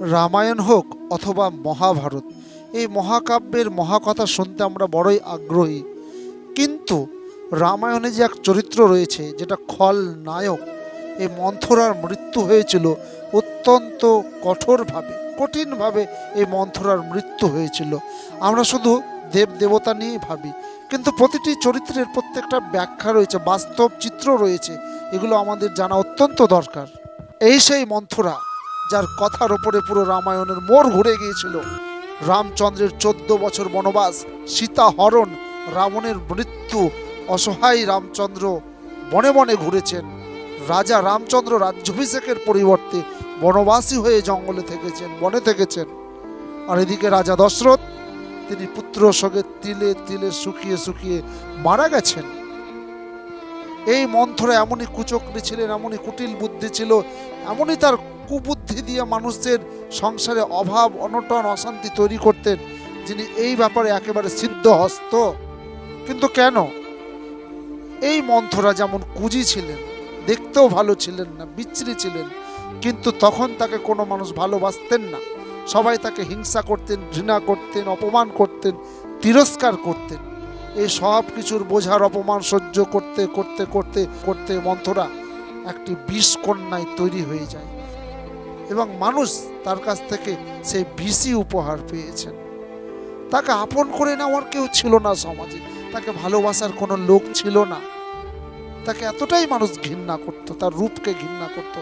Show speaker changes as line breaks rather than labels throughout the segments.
রামায়ণ হোক অথবা মহাভারত, এই মহাকাব্যের মহাকথা শুনতে আমরা বড়ই আগ্রহী। কিন্তু রামায়ণে যে এক চরিত্র রয়েছে, যেটা খল নায়ক এই মন্থরার মৃত্যু হয়েছিল অত্যন্ত কঠোরভাবে, কঠিনভাবে এই মন্থরার মৃত্যু হয়েছিল। আমরা শুধু দেব দেবতা নিয়েই ভাবি, কিন্তু প্রতিটি চরিত্রের প্রত্যেকটা ব্যাখ্যা রয়েছে, বাস্তব চিত্র রয়েছে, এগুলো আমাদের জানা অত্যন্ত দরকার। এই সেই মন্থরা যার কথার ওপরে পুরো রামায়ণের মোড় ঘুরে গিয়েছিল। রামচন্দ্রের চোদ্দ বছর বনবাস সীতা হরণ রাবণের মৃত্যু, অসহায় রামচন্দ্র বনে বনে ঘুরেছেন। রাজা রামচন্দ্র রাজ্যাভিষেকের পরিবর্তে বনবাসী হয়ে জঙ্গলে থেকেছেন, বনে থেকেছেন। আর এদিকে রাজা দশরথ, তিনি পুত্র সঙ্গে তিলে তিলে শুকিয়ে শুকিয়ে মারা গেছেন। এই মন্থরা এমনই কুচক্রী ছিলেন, এমনই কুটিল বুদ্ধি ছিল, এমনই তার কুবুদ্ধি দিয়ে মানুষের সংসারে অভাব, অনটন, অশান্তি তৈরি করতেন, যিনি এই ব্যাপারে একেবারে সিদ্ধ হস্ত কিন্তু কেন? এই মন্থরা যেমন কুজি ছিলেন, দেখতেও ভালো ছিলেন না, বিচ্ছিরি ছিলেন, কিন্তু তখন তাকে কোনো মানুষ ভালোবাসতেন না। সবাই তাকে হিংসা করতেন, ঘৃণা করতেন, অপমান করতেন, তিরস্কার করতেন। এই সব কিছুর বোঝার অপমান সহ্য করতে করতে করতে করতে মন্থরা একটি বিষ কন্যায় তৈরি হয়ে যায়। এবং মানুষ তার কাছ থেকে সেই বিষই উপহার পেয়েছেন। তাকে আপন করে নেওয়ার কেউ ছিল না সমাজে। তাকে ভালোবাসার কোনো লোক ছিল না। তাকে এতটাই মানুষ ঘৃণা করত, তার রূপকে ঘৃণা করত।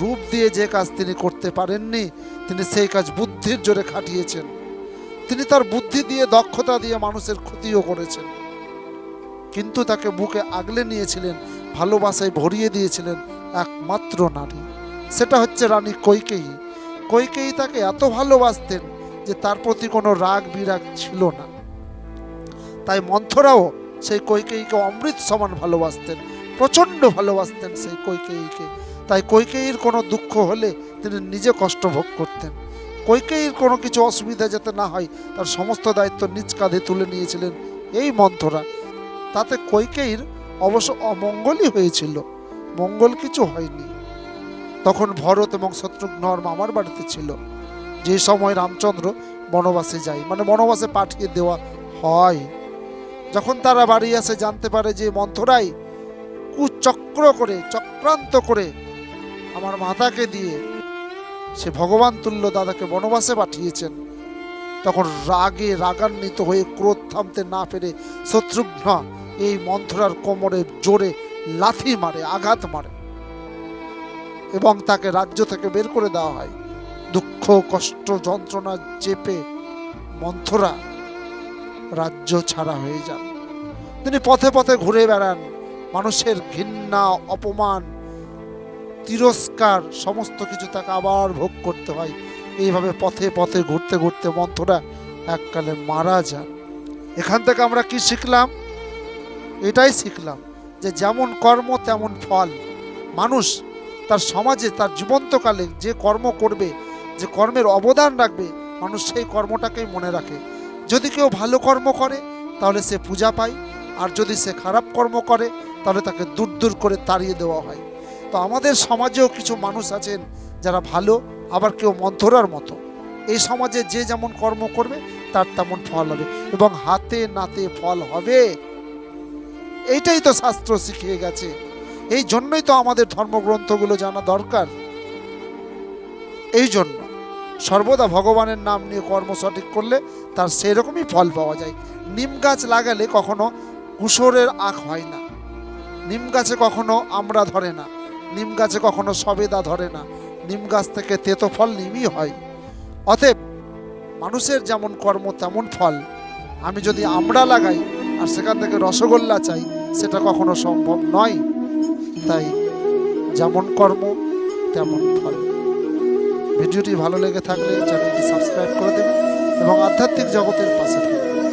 রূপ দিয়ে যে কাজ তিনি করতে পারেননি, তিনি সেই কাজ বুদ্ধির জোরে খাটিয়েছেন। তিনি তার বুদ্ধি দিয়ে, দক্ষতা দিয়ে মানুষের ক্ষতিও করেছেন। কিন্তু তাকে বুকে আগলে নিয়েছিলেন, ভালোবাসায় ভরিয়ে দিয়েছিলেন একমাত্র নারী। সেটা হচ্ছে রানী কৈকেয়ী। কৈকেয়ী তাকে এত ভালোবাসতেন যে তার প্রতি কোনো রাগ বিরাগ ছিল না। তাই মন্থরাও সেই কৈকেয়ীকে অমৃত সমান ভালোবাসতেন, প্রচণ্ড ভালোবাসতেন সেই কৈকেয়ীকে। তাই কৈকেয়ীর কোনো দুঃখ হলে তিনি নিজে কষ্ট ভোগ করতেন। কৈকেয়ীর কোনো কিছু অসুবিধা যাতে না হয়, তার সমস্ত দায়িত্ব নিজ কাঁধে তুলে নিয়েছিলেন এই মন্থরা। তাতে কৈকেয়ীর অবশ্য অমঙ্গলই হয়েছিল। মঙ্গল কিছু হয়নি। তখন ভরত এবং শত্রুঘ্নর মামার বাড়িতে ছিল। যে সময় রামচন্দ্র বনবাসে যায় মানে বনবাসে পাঠিয়ে দেওয়া হয়। যখন তারা বাড়ি আসে, জানতে পারে যে মন্থরাই কুচক্র করে, চক্রান্ত করে আমার মাতাকে দিয়ে সে ভগবান তুল্য দাদাকে বনবাসে পাঠিয়েছেন। তখন রাগে রাগান্বিত হয়ে ক্রোধ থামতে না পেরে শত্রুঘ্ন এই মন্থরার কোমরে জোরে লাথি মারে, আঘাত মারে। এবং তাকে রাজ্য থেকে বের করে দেওয়া হয়। দুঃখ, কষ্ট, যন্ত্রণা চেপে মন্থরা রাজ্য ছাড়া হয়ে যান। তিনি পথে পথে ঘুরে বেড়ান। মানুষের ঘৃণা, অপমান, তিরস্কার, সমস্ত কিছু তাকে আবার ভোগ করতে হয়। এইভাবে পথে পথে ঘুরতে ঘুরতে মন্থরা এককালে মারা যান। এখান থেকে আমরা কি শিখলাম? এটাই শিখলাম যে যেমন কর্ম, তেমন ফল। মানুষ তার সমাজে, তার জীবন্তকালে যে কর্ম করবে, যে কর্মের অবদান রাখবে, মানুষ সেই কর্মটাকেই মনে রাখে। যদি কেউ ভালো কর্ম করে, তাহলে সে পূজা পায়। আর যদি সে খারাপ কর্ম করে, তাহলে তাকে দূর দূর করে তাড়িয়ে দেওয়া হয়। তো আমাদের সমাজেও কিছু মানুষ আছেন যারা ভালো, আবার কেউ মন্থরার মতো। এই সমাজে যে যেমন কর্ম করবে, তার তেমন ফল হবে। এবং হাতে নাতে ফল হবে। এইটাই তো শাস্ত্র শিখিয়ে গেছে। এই জন্যই তো আমাদের ধর্মগ্রন্থগুলো জানা দরকার। এই জন্য সর্বদা ভগবানের নাম নিয়ে কর্ম সঠিক করলে তার সেরকমই ফল পাওয়া যায়। নিম গাছ লাগালে কখনো কুসরের আখ হয় না। নিম গাছে কখনো আমড়া ধরে না। নিম গাছে কখনো সবেদা ধরে না। নিম গাছ থেকে তেতো ফল নিমই হয়। অতএব মানুষের যেমন কর্ম তেমন ফল। আমি যদি আমড়া লাগাই আর সেখান থেকে রসগোল্লা চাই, সেটা কখনো সম্ভব নয়। তাই যেমন কর্ম, তেমন ফল। ভিডিওটি ভালো লেগে থাকলে চ্যানেলটি সাবস্ক্রাইব করে দেবেন এবং আধ্যাত্মিক জগতের পাশে থাকবেন।